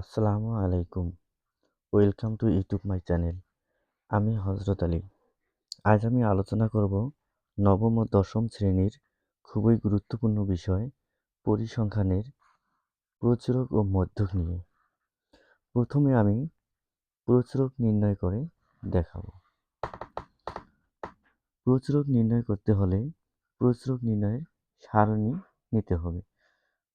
আসসালামু আলাইকুম। Welcome to YouTube my channel. আমি হজরত আলী। আজ আমি আলোচনা করব নবম ও দশম শ্রেণির খুবই গুরুত্বপূর্ণ বিষয় পরিসংখ্যানের প্রচুরক ও মধ্যক নিয়ে। প্রথমে আমি প্রচুরক নির্ণয় করে দেখাব। প্রচুরক নির্ণয় করতে হলে প্রচুরক নির্ণয়ের সারণী নিতে হবে।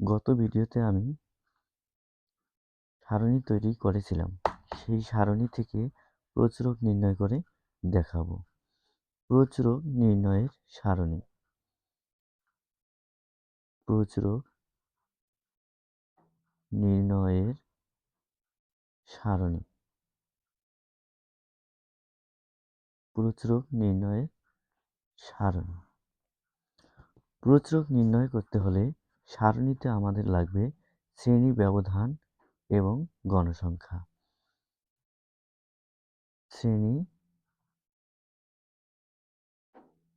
গত ভিডিওতে আমি সারণী তৈরি করেছিলাম। সেই সারণী থেকে প্রচুরক নির্ণয় করে দেখাবো। প্রচুরক নির্ণয়ের সারণী। প্রচুরক নির্ণয়ের সারণী। প্রচুরক নির্ণয়ের সারণী। প্রচুরক নির্ণয় করতে হলে সারণীতে আমাদের লাগবে শ্রেণি ব্যবধান এবং গণসংখ্যা। শ্রেণি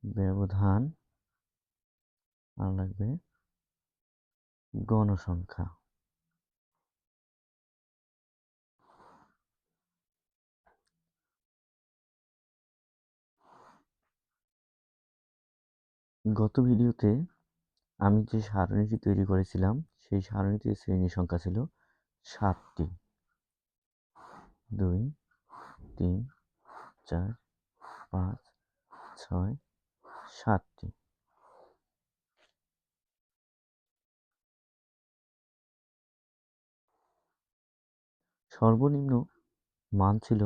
ব্যবধান আর লাগবে গণসংখ্যা। গত ভিডিওতে আমি যে সারণীটি তৈরি করেছিলাম, সেই সারণীতে শ্রেণি সংখ্যা ছিল সাতটি। দুই, তিন, চার, পাঁচ, ছয়, সাতটি। সর্বনিম্ন মান ছিল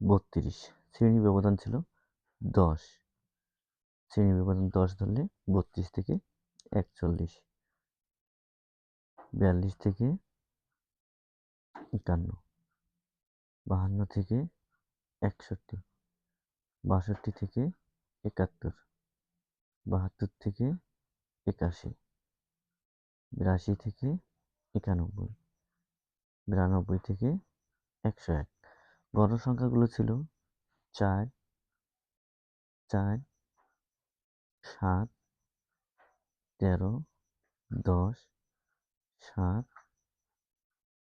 বত্রিশ, শ্রেণি ব্যবধান ছিল দশ। শ্রেণি ব্যবধান দশ ধরলে বত্রিশ থেকে একচল্লিশ। বিয়াল্লিশ থেকে একান্ন। বাহান্ন থেকে একষট্টি। বাষট্টি থেকে একাত্তর। বাহাত্তর থেকে একাশি। বিরাশি থেকে একানব্বই। বিরানব্বই থেকে একশো এক। গণসংখ্যাগুলো ছিল চার চার, সাত, তেরো, দশ, সাত,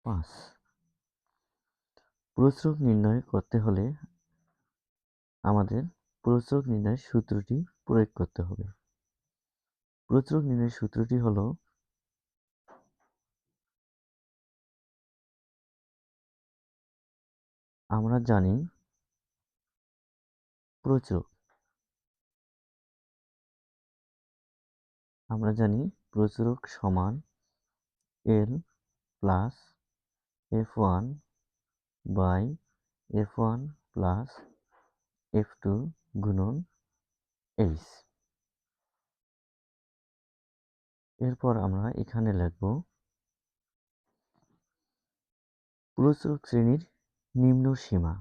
পাঁচ। প্রচুরক নির্ণয় করতে হলে আমাদের প্রচুরক নির্ণয়ের সূত্রটি প্রয়োগ করতে হবে। প্রচুরক নির্ণয়ের সূত্রটি হল আমরা জানি প্রচুর আমরা জানি প্রচুরক সমান L plus F one by F one plus F two গুণন এইচ। এরপর আমরা এখানে লিখব প্রচুরক শ্রেণির নিম্ন সীমা।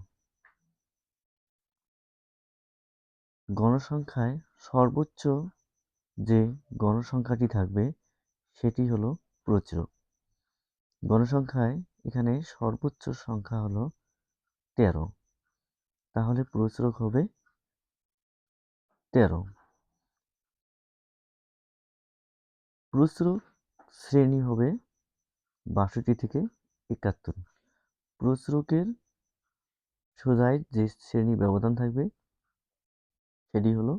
গণসংখ্যায় সর্বোচ্চ যে গণসংখ্যাটি থাকবে সেটি হলো প্রচুরক গণসংখ্যায় এখানে সর্বোচ্চ সংখ্যা হলো তেরো। তাহলে প্রচুরক হবে তেরো। প্রচুরক শ্রেণি হবে বাষট্টি থেকে একাত্তর। প্রচুরকের সোজায় যে শ্রেণি ব্যবধান থাকবে, সেটি হলো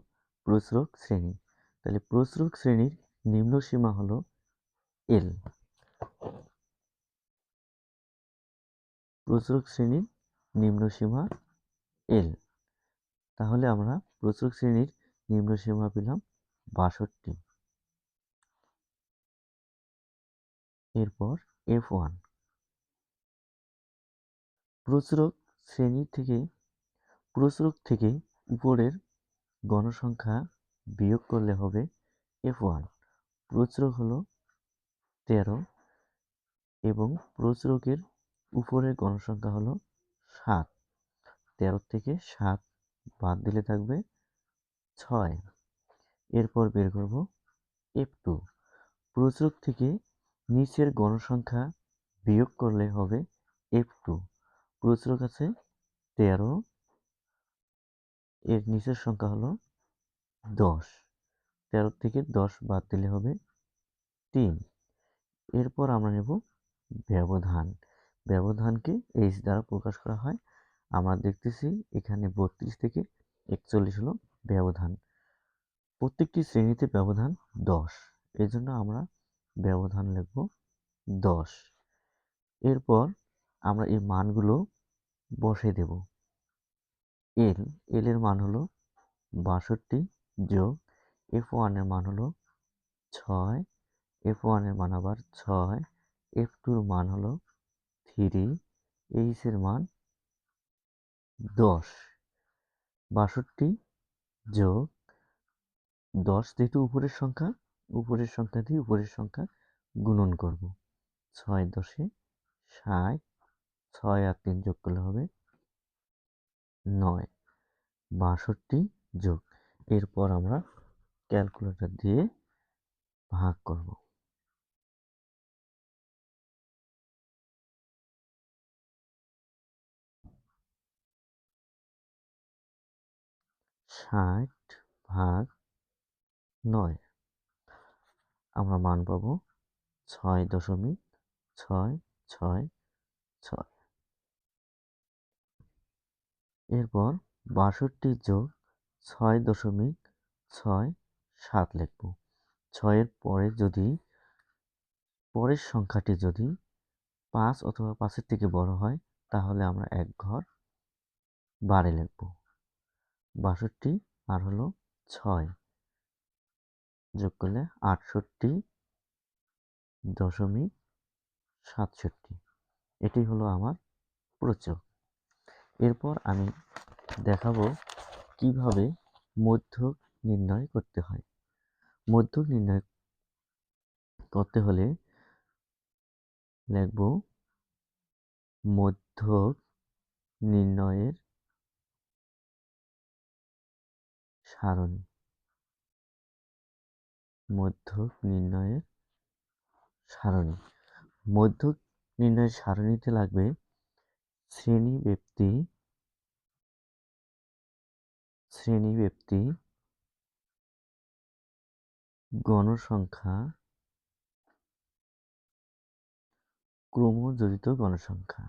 প্রচুরক শ্রেণি। তাহলে প্রচুরক শ্রেণির নিম্ন সীমা হলো এল। প্রচুরক শ্রেণির নিম্ন সীমা এল তাহলে আমরা প্রচুরক শ্রেণির নিম্ন সীমা পেলাম বাষট্টি। এরপর এফ ওয়ান প্রচুরক শ্রেণি থেকে, প্রচুরক থেকে উপরের গণসংখ্যা বিয়োগ করলে হবে এফ ওয়ান প্রচুরক হলো তেরো এবং প্রচুরকের উপরের গণসংখ্যা হলো সাত। তেরো থেকে সাত বাদ দিলে থাকবে ছয়। এরপর বের করব এফ টু প্রচুরক থেকে নিচের গণসংখ্যা বিয়োগ করলে হবে এফ টু প্রচুরক আছে তেরো। এর নিচের সংখ্যা হলো দশ। তেরো থেকে দশ বাদ দিলে হবে তিন। এরপর আমরা নেব ব্যবধান। ব্যবধানকে এইচ দ্বারা প্রকাশ করা হয়। আমরা দেখতেছি এখানে বত্রিশ থেকে একচল্লিশ হলো ব্যবধান। প্রত্যেকটি শ্রেণীতে ব্যবধান দশ। এই জন্য আমরা ব্যবধান লিখব দশ। এরপর আমরা এই মানগুলো বসে দেব। এল এল এর মান হলো বাষট্টি যোগ এফ ওয়ানের মান হলো ছয়। এফ ওয়ানের মান আবার ছয়। এফ টুর মান হলো থ্রি এইচ এর মান দশ। বাষট্টি যোগ দশ যেহেতু উপরের সংখ্যা উপরের সংখ্যা দিয়ে উপরের সংখ্যা গুণন করব। ছয় দশে ষাট, ছয় আর তিন যোগ করলে হবে নয়। বাষট্টি যোগ, এরপর আমরা ক্যালকুলেটর দিয়ে ভাগ করব। ষাট ভাগ নয়। আমরা মান পাব ছয় দশমিক ছয় ছয় ছয়। এরপর বাষট্টি যোগ ছয় দশমিক ছয় সাত লিখব। ছয়ের পরে যদি, পরের সংখ্যাটি যদি পাঁচ অথবা পাঁচের থেকে বড় হয়, তাহলে আমরা এক ঘর বাড়ে লিখব। বাষট্টি আর হলো ছয়। যোগ করলে আটষট্টি দশমিক সাতষট্টি। এটি হলো আমার প্রচক এরপর আমি দেখাবো কীভাবে মধ্যক নির্ণয় করতে হয়। মধ্যক নির্ণয় করতে হলে লিখব মধ্যক নির্ণয়ের সারণী। মধ্যক নির্ণয়ের সারণী। মধ্যক নির্ণয়ের সারণীতে লাগবে শ্রেণি ব্যক্তি শ্রেণি ব্যক্তি, গণসংখ্যা, ক্রমজড়িত গণসংখ্যা।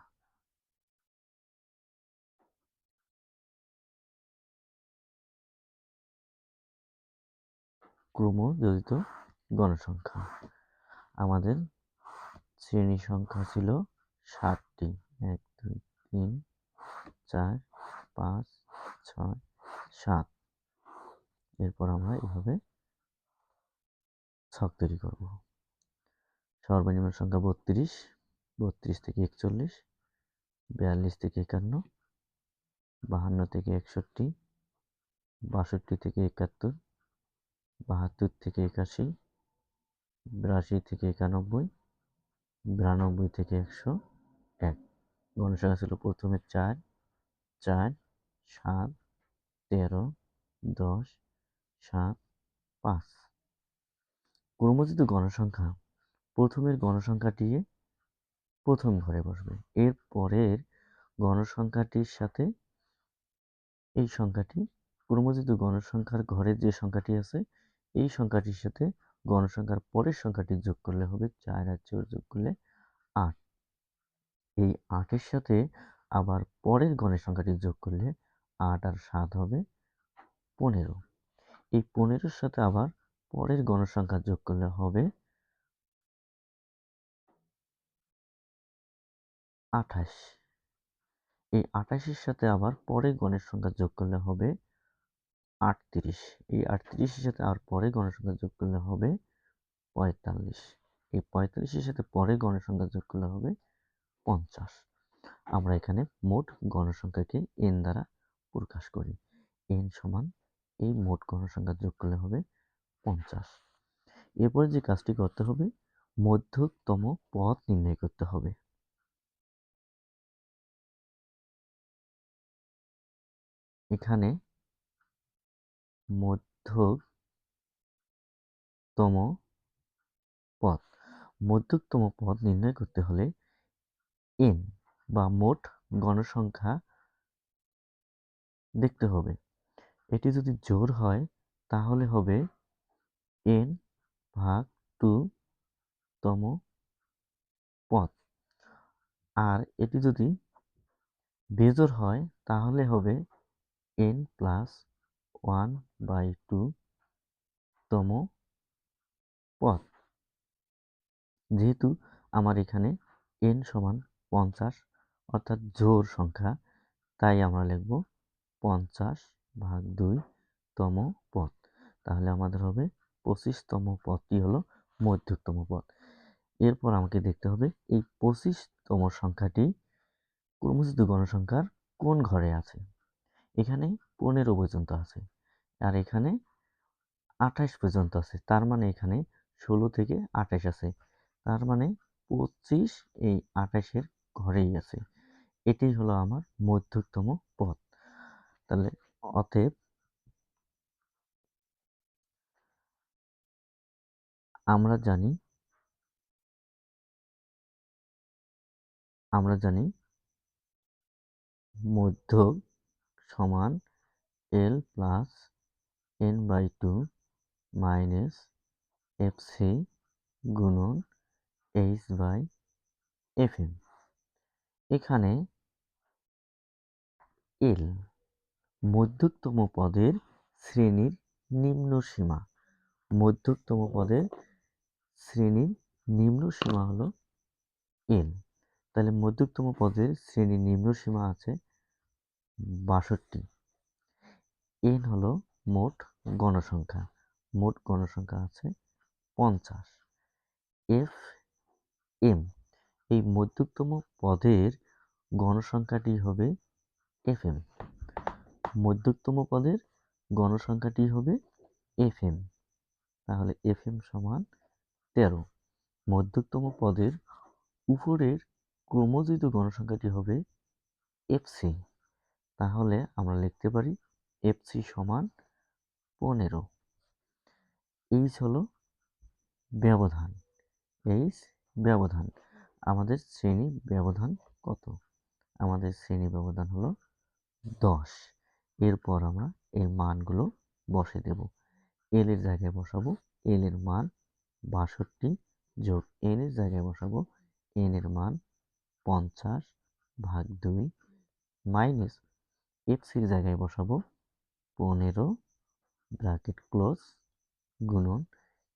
ক্রমজড়িত গণসংখ্যা। আমাদের শ্রেণি সংখ্যা ছিল ষাটটি এক, দুই, তিন, চার, পাঁচ, ছয়, সাত। এরপর আমরা এভাবে ছক তৈরি করব। সর্বনিম্ন সংখ্যা বত্রিশ বত্রিশ থেকে একচল্লিশ, বিয়াল্লিশ থেকে একান্ন, বাহান্ন থেকে একষট্টি, বাষট্টি থেকে একাত্তর বাহাত্তর থেকে একাশি, বিরাশি থেকে একানব্বই, বিরানব্বই থেকে একশো এক। গণসংখ্যা ছিল প্রথমে চার চার, সাত, তেরো, দশ, সাত, পাঁচ। ক্রমজিত গণসংখ্যা, প্রথমের গণসংখ্যাটি প্রথম ঘরে বসবে। এর পরের গণসংখ্যাটির সাথে এই সংখ্যাটি ক্রমজিত গণসংখ্যার ঘরের যে সংখ্যাটি আছে এই সংখ্যাটির সাথে গণসংখ্যার পরের সংখ্যাটি যোগ করলে হবে চার আর চার যোগ করলে আট। এই আটের সাথে আবার পরের গণের সংখ্যাটি যোগ করলে আট আর সাত হবে পনেরো। এই পনেরোর সাথে আবার পরের গণসংখ্যা যোগ করলে হবে আঠাশ। এই আঠাশের সাথে আবার পরের গণের সংখ্যা যোগ করলে হবে আটত্রিশ। এই আটত্রিশের সাথে আর পরে গণসংখ্যা যোগ করলে হবে পঁয়তাল্লিশ। এই পঁয়তাল্লিশের সাথে পরে গণসংখ্যা যোগ করলে হবে পঞ্চাশ। আমরা এখানে মোট গণসংখ্যাকে এন দ্বারা প্রকাশ করি। এন সমান এই মোট গণসংখ্যা যোগ করলে হবে পঞ্চাশ। এরপরে যে কাজটি করতে হবে, মধ্যতম পদ নির্ণয় করতে হবে। এখানে মধ্যকতম পথ মধ্যকতম পথ নির্ণয় করতে হলে এন বা মোট গণসংখ্যা দেখতে হবে। এটি যদি জোর হয়, তাহলে হবে এন ভাগ টু তম পথ আর এটি যদি বেজোর হয়, তাহলে হবে N plus one by two তম পদ যেহেতু আমার এখানে এন সমান পঞ্চাশ অর্থাৎ জোর সংখ্যা, তাই আমরা লিখব পঞ্চাশ ভাগ দুই তম পদ তাহলে আমাদের হবে পঁচিশতম পদটি হলো মধ্যতম পদ এরপর আমাকে দেখতে হবে এই পঁচিশতম সংখ্যাটি ক্রমজিত গণসংখ্যার কোন ঘরে আছে? এখানে পনেরো পর্যন্ত আছে। আর এখানে আঠাশ পর্যন্ত আছে। তার মানে এখানে ষোলো থেকে আঠাশ আছে। তার মানে পঁচিশ এই আঠাশের ঘরেই আছে। এটাই হলো আমার মধ্যতম পদ তাহলে অতএব আমরা জানি আমরা জানি মধ্যক সমান L plus N by two minus F C গুণন এইচ বাই এফ এম এখানে এল মধ্যকতম পদের শ্রেণির নিম্ন সীমা। মধ্যকতম পদের শ্রেণির নিম্ন সীমা হলো এল তাহলে মধ্যকতম পদের শ্রেণির নিম্ন সীমা আছে বাষট্টি। এন হলো মোট গণসংখ্যা, মোট গণসংখ্যা আছে পঞ্চাশ। এফ এম এই মধ্যতম পদের গণসংখ্যাটি হবে এফ এম মধ্যতম পদের গণসংখ্যাটি হবে এফ এম তাহলে এফ এম সমান তেরো। মধ্যকতম পদের উপরের ক্রমজিত গণসংখ্যাটি হবে এফসি তাহলে আমরা লিখতে পারি এফসি সমান পনেরো। এইচ হলো ব্যবধান। এইচ ব্যবধান। আমাদের শ্রেণি ব্যবধান কত? আমাদের শ্রেণি ব্যবধান হলো দশ। এরপর আমরা এই মানগুলো বসে দেব। এল এর জায়গায় বসাবো। এল এর মান বাষট্টি যোগ এন এর জায়গায় বসাবো। এন এর মান পঞ্চাশ ভাগ দুই মাইনাস এফ সির জায়গায় বসাবো পনেরো ব্র্যাকেট ক্লোজ গুণন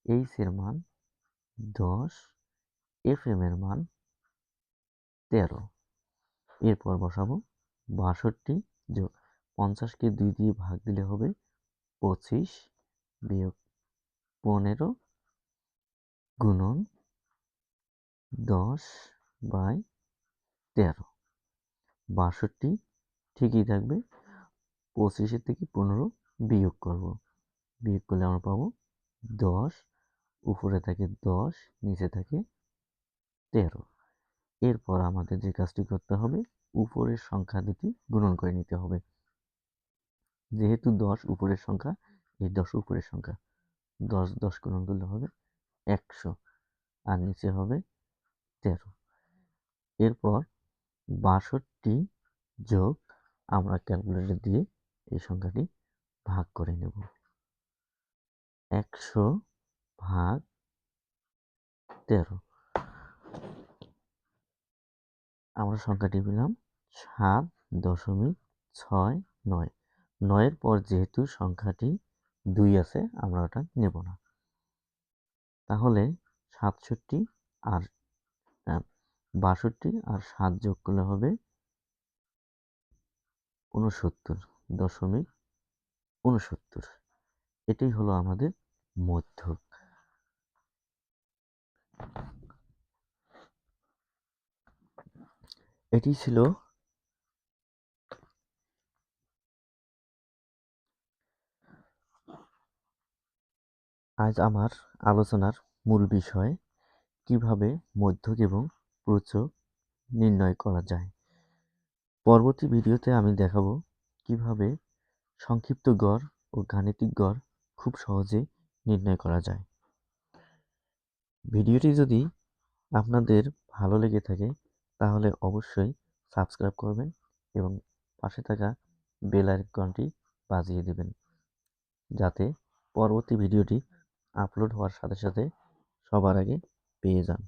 এইচ এর মান দশ এফ এম এর মান তেরো। এরপর বসাবো বাষট্টি যোগ পঞ্চাশকে দুই দিয়ে ভাগ দিলে হবে পঁচিশ বিয়োগ পনেরো গুণন দশ বাই তেরো। বাষট্টি ঠিকই থাকবে, পঁচিশের থেকে পনেরো বিয়োগ করব। বিয়োগ করলে আমরা পাবো দশ, উপরে থাকে দশ, নিচে থাকে তেরো। এরপর আমাদের যে কাজটি করতে হবে, উপরের সংখ্যা দুটি গুণন করে নিতে হবে। যেহেতু দশ উপরের সংখ্যা, এই দশ উপরের সংখ্যা, দশ দশ গুণন করলে হবে একশো, আর নিচে হবে তেরো। এরপর বাষট্টি যোগ আমরা ক্যালকুলেটর দিয়ে এই সংখ্যাটি ভাগ করে নেব। একশো ভাগ তেরো। আমরা সংখ্যাটি পেলাম সাত দশমিক ছয় নয়। নয়ের পর যেহেতু সংখ্যাটি দুই আছে, আমরা ওটা নেব না। তাহলে সাতষট্টি আর বাষট্টি আর সাত যোগ করলে হবে ঊনসত্তর, দশমিক উনসত্তর এটাই হলো আমাদের মধ্যক এটি ছিল আজ আমার আলোচনার মূল বিষয়, কীভাবে মধ্যক এবং প্রচক নির্ণয় করা যায়। পরবর্তী ভিডিওতে আমি দেখাবো কীভাবে সংক্ষিপ্ত গড় ও গাণিতিক গড় খুব সহজে নির্ণয় করা যায়। ভিডিওটি যদি আপনাদের ভালো লেগে থাকে, তাহলে অবশ্যই সাবস্ক্রাইব করবেন এবং পাশে থাকা বেল আইকনটি বাজিয়ে দেবেন। যাতে পরবর্তী ভিডিওটি আপলোড হওয়ার সাথে সাথে সবার আগে পেয়ে যান।